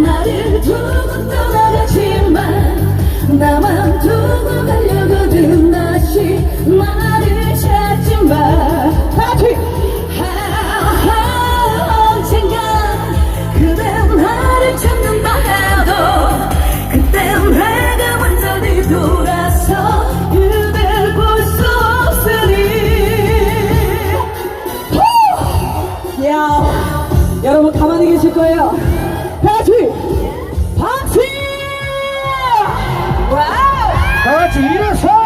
나를 두고 떠나가지만 나만 두고 가려거든 다시 나를 찾지마. 아직 아, 언젠가 그댄 나를 찾는다 해도 그땐 내가 완전히 돌아서 그댈 볼 수 없으니. 야, 여러분 가만히 계실 거예요. 같이 일어서!